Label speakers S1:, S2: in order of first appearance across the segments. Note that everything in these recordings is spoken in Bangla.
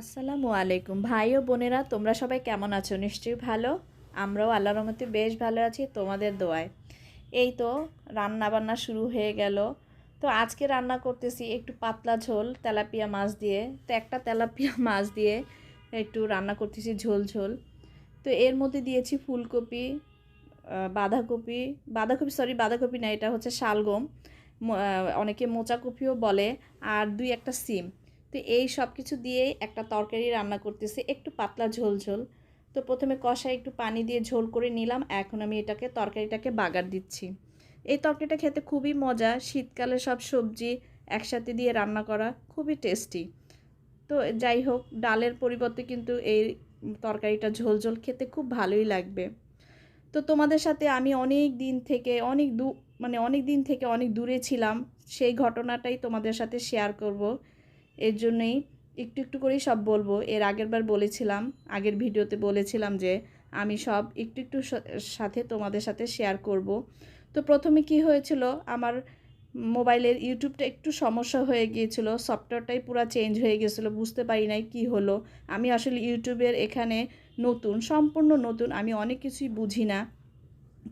S1: আসসালামু আলাইকুম। ভাই ও বোনেরা, তোমরা সবাই কেমন আছো? নিশ্চয়ই ভালো। আমরাও আল্লাহর রহমতে বেশ ভালো আছি, তোমাদের দোয়ায়। এই তো রান্না বান্না শুরু হয়ে গেল। তো আজকে রান্না করতেছি একটু পাতলা ঝোল, তেলাপিয়া মাছ দিয়ে। তো একটা তেলাপিয়া মাছ দিয়ে একটু রান্না করতেছি ঝোল ঝোল। তো এর মধ্যে দিয়েছি ফুলকপি বাঁধাকপি বাঁধাকপি সরি বাঁধাকপি না, এটা হচ্ছে শালগম। অনেকে মোচাকপিও বলে। আর দুই একটা সিম। তো এই সব কিছু দিয়েই একটা তরকারি রান্না করতেছি, একটু পাতলা ঝোল ঝোল। তো প্রথমে কষায় একটু পানি দিয়ে ঝোল করে নিলাম, এখন আমি এটাকে, তরকারিটাকে বাগার দিচ্ছি। এই তরকারিটা খেতে খুবই মজা, শীতকালে সব সবজি একসাথে দিয়ে রান্না করা খুবই টেস্টি। তো যাই হোক, ডালের পরিবর্তে কিন্তু এই তরকারিটা ঝোল ঝোল খেতে খুব ভালোই লাগবে। তো তোমাদের সাথে আমি অনেক দিন থেকে, অনেক দূ মানে অনেক দিন থেকে অনেক দূরে ছিলাম, সেই ঘটনাটাই তোমাদের সাথে শেয়ার করব। এর জন্যই একটু একটু করেই সব বলব। এর আগের বার বলেছিলাম, আগের ভিডিওতে বলেছিলাম যে, আমি সব একটু একটু সাথে তোমাদের সাথে শেয়ার করব। তো প্রথমে কি হয়েছিল, আমার মোবাইলের ইউটিউবটা একটু সমস্যা হয়ে গিয়েছিল, সফটওয়্যারটাই পুরো চেঞ্জ হয়ে গেছিল বুঝতে পারি নাই কী হলো। আমি আসলে ইউটিউবের এখানে নতুন, সম্পূর্ণ নতুন, আমি অনেক কিছুই বুঝি না।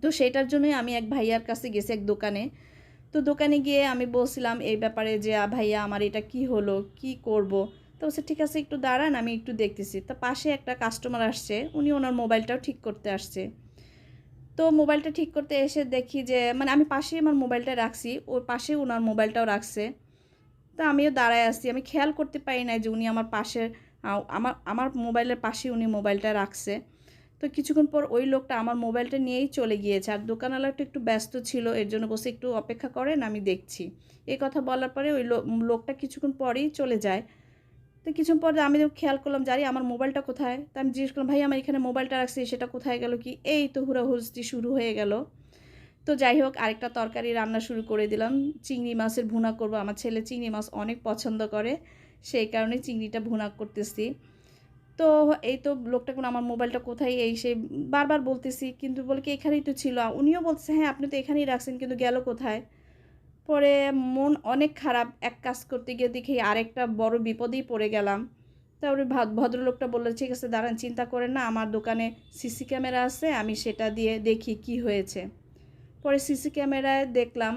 S1: তো সেটার জন্যই আমি এক ভাইয়ার কাছে গেছি এক দোকানে। তো দোকানে গিয়ে আমি বলছিলাম এই ব্যাপারে যে "আ, ভাইয়া আমার এটা কি হলো? কি করব? তো বলছে ঠিক আছে একটু দাঁড়ান আমি একটু দেখতেছি। তো পাশে একটা কাস্টমার আসছে উনি ওনার মোবাইলটাও ঠিক করতে আসছে। তো মোবাইলটা ঠিক করতে এসে দেখি যে মানে আমি পাশে আমার মোবাইলটা রাখছি ওর পাশে ওনার মোবাইলটাও রাখছে। তো আমিও দাঁড়ায় আসছি আমি খেয়াল করতে পারি না যে উনি আমার পাশে আমার আমার মোবাইলের পাশে উনি মোবাইলটা রাখছে। তো কিছুক্ষণ পর ওই লোকটা আমার মোবাইলটা নিয়েই চলে গিয়েছে আর দোকানওয়ালাটা একটু ব্যস্ত ছিল, এর জন্য বসে একটু অপেক্ষা করেন, আমি দেখছি। এই কথা বলার পরে ওই লোকটা কিছুক্ষণ পরেই চলে যায়। তো কিছুক্ষণ পরে আমি খেয়াল করলাম জানি আমার মোবাইলটা কোথায়? তা আমি জিজ্ঞেস করলাম, ভাই, আমার এখানে মোবাইলটা রাখছি, সেটা কোথায় গেল কি? এই তো হুড়াহুড়ি শুরু হয়ে গেল। তো যাই হোক, আরেকটা তরকারি রান্না শুরু করে দিলাম। চিংড়ি মাছের ভুনা করব। আমার ছেলে চিংড়ি মাছ অনেক পছন্দ করে, সেই কারণে চিংড়িটা ভুনা করতেছি। তো এই তো লোকটা কোনো আমার মোবাইলটা কোথায়? এই সে বারবার বলতেছি, কিন্তু বলে কি এখানেই তো ছিল? উনিও বলছে হ্যাঁ আপনি তো এখানেই রাখছেন, কিন্তু গেল কোথায়? পরে মন অনেক খারাপ এক কাজ করতে গিয়ে দেখি আরেকটা বড় বিপদেই পড়ে গেলাম। তারপরে ভাদ- ভদ্রলোকটা বলল, ঠিক আছে, দাঁড়ান, চিন্তা করেন না, আমার দোকানে সিসি ক্যামেরা আছে, আমি সেটা দিয়ে দেখি কি হয়েছে। পরে সিসি ক্যামেরায় দেখলাম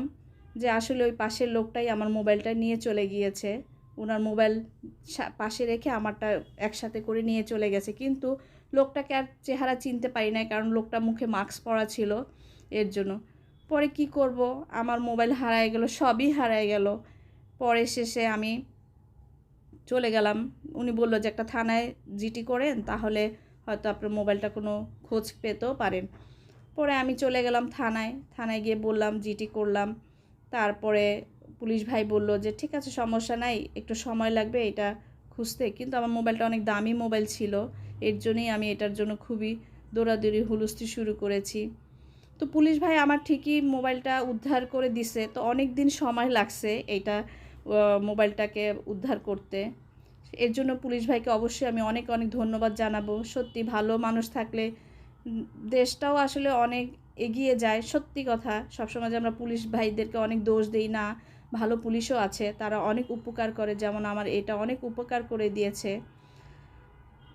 S1: যে আসলে ওই পাশের লোকটাই আমার মোবাইলটা নিয়ে চলে গিয়েছে। ওনার মোবাইল পাশে রেখে আমারটা একসাথে করে নিয়ে চলে গেছে। কিন্তু লোকটাকে আর চেহারা চিনতে পারি না কারণ লোকটা মুখে মাস্ক পরা ছিল এর জন্য। পরে কি করব? আমার মোবাইল হারায় গেল, সবই হারায় গেল। পরে শেষে আমি চলে গেলাম। উনি বলল যে, একটা থানায় জিটি করেন, তাহলে হয়তো আপনার মোবাইলটা কোনো খোঁজ পেতেও পারেন। পরে আমি চলে গেলাম থানায়। থানায় গিয়ে বললাম, জিটি করলাম। তারপরে পুলিশ ভাই বলল যে, ঠিক আছে, সমস্যা নাই, একটু সময় লাগবে, এটা খুঁজতে। কিন্তু আমার মোবাইলটা অনেক দামি মোবাইল ছিল, এর জন্যই আমি এটার জন্য খুবই দৌড়াদৌড়ি হুলুস্তি শুরু করেছি। তো পুলিশ ভাই আমার ঠিকই মোবাইলটা উদ্ধার করে দিছে, তো অনেক দিন সময় লাগছে এইটা মোবাইলটাকে উদ্ধার করতে। এর জন্য পুলিশ ভাইকে অবশ্যই আমি অনেক অনেক ধন্যবাদ জানাব। সত্যি ভালো মানুষ থাকলে দেশটাও আসলে অনেক এগিয়ে যায়, সত্যি কথা। সবসময় যে আমরা পুলিশ ভাইদেরকে অনেক দোষ দিই না ভালো পুলিশও আছে, তারা অনেক উপকার করে, যেমন আমার এটা অনেক উপকার করে দিয়েছে।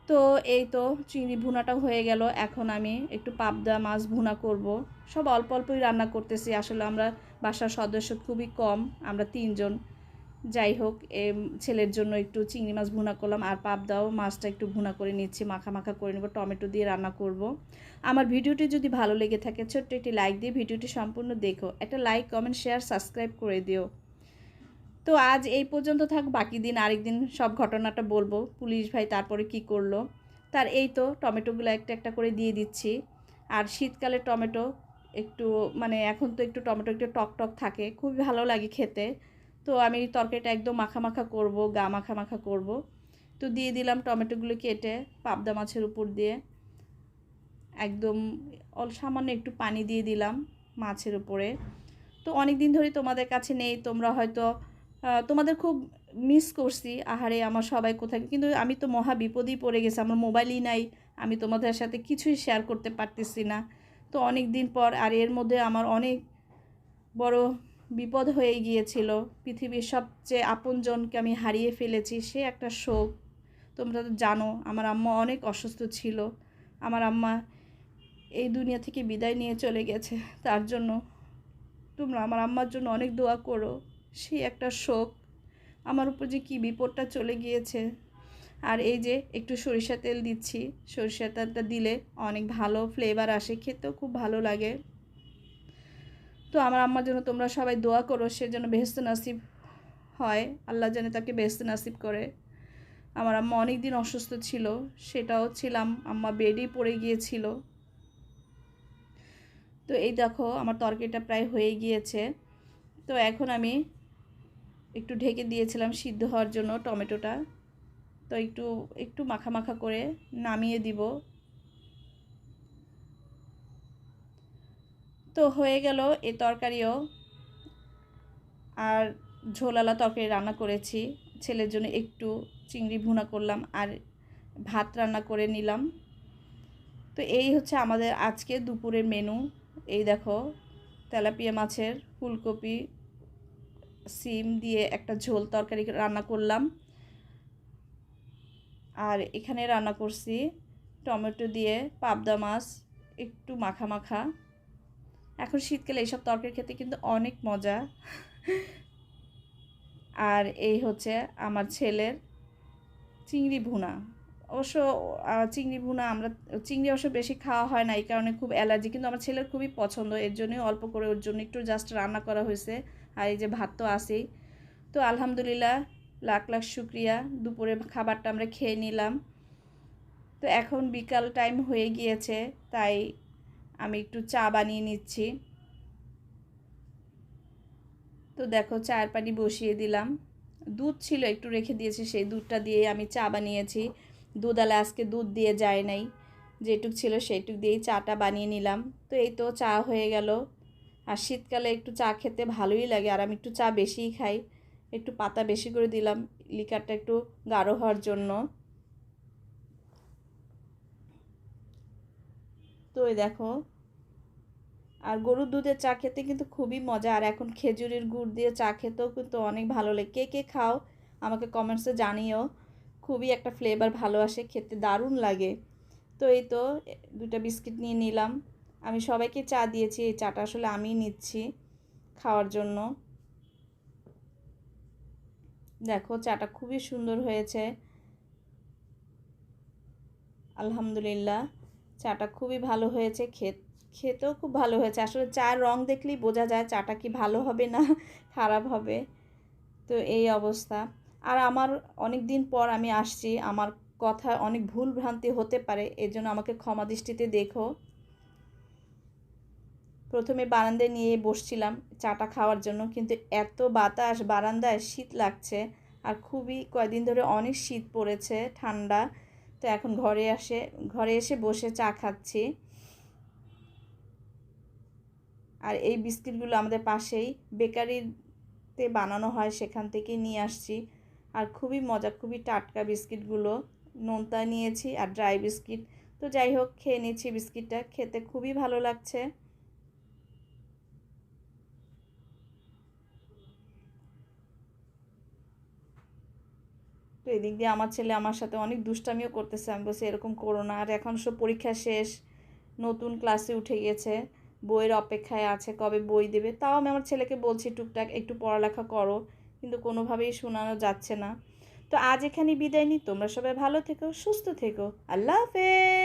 S1: তো এই তো চিংড়ি ভুনাটা হয়ে গেল, এখন আমি একটু পাবদা মাছ ভুনা করব। সব অল্প অল্পই রান্না করতেছি, আসলে আমরা বাসার সদস্য খুবই কম, আমরা তিনজন। যাই হোক, এ ছেলের জন্য একটু চিংড়ি মাছ ভুনা করলাম, আর পাবদাও মাছটা একটু ভুনা করে নিচ্ছি, মাখা মাখা করে নেব, টমেটো দিয়ে রান্না করব। আমার ভিডিওটি যদি ভালো লেগে থাকে, ছোট্ট একটি লাইক দিয়ে ভিডিওটি সম্পূর্ণ দেখো, একটা লাইক, কমেন্ট, শেয়ার, সাবস্ক্রাইব করে দিও। তো আজ এই পর্যন্ত থাক, বাকি দিন আরেকদিন সব ঘটনাটা বলব, পুলিশ ভাই তারপরে কি করল। তার এই তো টমেটোগুলো একটা একটা করে দিয়ে দিচ্ছি। আর শীতকালে টমেটো একটু মানে এখন তো একটু টমেটো একটু টক টক থাকে, খুবই ভালো লাগে খেতে। তো আমি তরকারিটা একদম মাখা মাখা করব, গা মাখা মাখা করব। তো দিয়ে দিলাম টমেটোগুলো কেটে পাবদা মাছের উপর দিয়ে। একদম অল, সামান্য একটু পানি দিয়ে দিলাম মাছের উপরে। তো অনেক দিন ধরে তোমাদের কাছে নেই, তোমরা হয়তো তোমাদের খুব মিস করছি। আহারে, আমার সবাই কোথায়? কিন্তু আমি তো মহা বিপদেই পড়ে গেছি, আমার মোবাইলই নাই, আমি তোমাদের সাথে কিছুই শেয়ার করতে পারতেছি না। তো অনেক দিন পর, আর এর মধ্যে আমার অনেক বড় বিপদ হয়ে গিয়েছিল। পৃথিবীর সবচেয়ে আপনজনকে আমি হারিয়ে ফেলেছি, সে একটা শোক। তোমরা তো জানো, আমার আম্মা অনেক অসুস্থ ছিল। আমার আম্মা এই দুনিয়া থেকে বিদায় নিয়ে চলে গেছে। তার জন্য তোমরা আমার আম্মার জন্য অনেক দোয়া করো। সেই একটা শোক আমার উপর যে কী বিপদটা চলে গিয়েছে। আর এই যে একটু সরিষা তেল দিচ্ছি, সরিষা তেলটা দিলে অনেক ভালো ফ্লেভার আসে, খেতেও খুব ভালো লাগে। তো আমার আম্মার জন্য তোমরা সবাই দোয়া করো, সে যেন বেহেস্ত নাসিব হয়, আল্লাহ যেন তাকে বেহেস্ত নাসিব করে। আমার আম্মা অনেক দিন অসুস্থ ছিল, সেটাও ছিলাম, আম্মা বেডেই পড়ে গিয়েছিল। তো এই দেখো, আমার তরকারিটা প্রায় হয়ে গিয়েছে। তো এখন আমি একটু ঢেকে দিয়েছিলাম সিদ্ধ হওয়ার জন্য টমেটোটা। তো একটু একটু মাখা মাখা করে নামিয়ে দিব। তো হয়ে গেল এ তরকারিও। আর ঝোলালা তরকারি রান্না করেছি। ছেলের জন্য একটু চিংড়ি ভুনা করলাম আর ভাত রান্না করে নিলাম। তো এই হচ্ছে আমাদের আজকে দুপুরের মেনু এই দেখো, তেলাপিয়া মাছের ফুলকপি সিম দিয়ে একটা ঝোল তরকারি রান্না করলাম। আর এখানে রান্না করছি টমেটো দিয়ে পাবদা মাছ, একটু মাখা মাখা। এখন শীতকালে এইসব তরকারি খেতে কিন্তু অনেক মজা। আর এই হচ্ছে আমার ছেলের চিংড়ি ভুনা। অবশ্য চিংড়ি ভুনা আমরা, চিংড়ি অবশ্য বেশি খাওয়া হয় না, এই কারণে খুব অ্যালার্জি, কিন্তু আমার ছেলের খুবই পছন্দ, এর জন্যই অল্প করে, ওর জন্য একটু জাস্ট রান্না করা হয়েছে। আর এই যে ভাত তো আসেই তো আলহামদুলিল্লাহ, লাখ লাখ শুক্রিয়া। দুপুরে খাবারটা আমরা খেয়ে নিলাম। তো এখন বিকাল টাইম হয়ে গিয়েছে, তাই আমি একটু চা বানিয়ে নিচ্ছি। তো দেখো, চায়ের পানি বসিয়ে দিলাম। দুধ ছিল, একটু রেখে দিয়েছি, সেই দুধটা দিয়ে আমি চা বানিয়েছি। দুধালে আজকে দুধ দিয়ে যায় নাই। যেটুক ছিল, সেইটুক দিয়েই চাটা বানিয়ে নিলাম। তো এই তো চা হয়ে গেল। আর শীতকালে একটু চা খেতে ভালোই লাগে। আর আমি একটু চা বেশিই খাই। একটু পাতা বেশি করে দিলাম, লিকারটা একটু গাঢ় হওয়ার জন্য। তো এই দেখো, আর গরুর দুধের চা খেতে কিন্তু খুবই মজা। আর এখন খেজুরের গুড় দিয়ে চা খেতেও কিন্তু অনেক ভালো লাগে। কে কে খাও আমাকে কমেন্টসে জানিও। খুবই একটা ফ্লেভার ভালো আসে, খেতে দারুণ লাগে। তো এই তো দুটা বিস্কিট নিয়ে নিলাম। আমি সবাইকে চা দিয়েছি, এই চাটা আসলে আমিই নিচ্ছি খাওয়ার জন্য। দেখো চাটা খুবই সুন্দর হয়েছে। আলহামদুলিল্লাহ, চাটা খুবই ভালো হয়েছে, খেত, খেতেও খুব ভালো হয়েছে। আসলে চার রং দেখলেই বোঝা যায় চাটা কি ভালো হবে না খারাপ হবে। তো এই অবস্থা। আর আমার অনেক দিন পর আমি আসছি, আমার কথা অনেক ভুল ভ্রান্তি হতে পারে, এর জন্য আমাকে ক্ষমা দৃষ্টিতে দেখো। প্রথমে বারান্দায় নিয়ে বসছিলাম চাটা খাওয়ার জন্য, কিন্তু এত বাতাস, বারান্দায় শীত লাগছে আর খুবই কয়দিন ধরে অনেক শীত পড়েছে, ঠান্ডা। তো এখন ঘরে আসে, ঘরে এসে বসে চা খাচ্ছি। আর এই বিস্কিটগুলো আমাদের পাশেই বেকারিতে বানানো হয়, সেখান থেকেই নিয়ে আসছি। আর খুবই মজা, খুবই টাটকা বিস্কিটগুলো। নোনতা নিয়েছি আর ড্রাই বিস্কিট। তো যাই হোক, খেয়ে নিচ্ছি বিস্কিটটা, খেতে খুবই ভালো লাগছে। তো এদিক দিয়ে আমার ছেলে আমার সাথে অনেক দুষ্টামিও করতেছে। আমি বলছি, এরকম করো না। আর এখন সব পরীক্ষা শেষ, নতুন ক্লাসে উঠে গেছে, বইয়ের অপেক্ষায় আছে, কবে বই দেবে? তাও আমি আমার ছেলেকে বলছি, টুকটাক একটু পড়ালেখা করো। কিন্তু কোনোভাবেই শোনানো যাচ্ছে না। তো আজ এখানে বিদায় নিই। তোমরা সবাই ভালো থেকো, সুস্থ থেকো। আল্লাহ হাফেজ!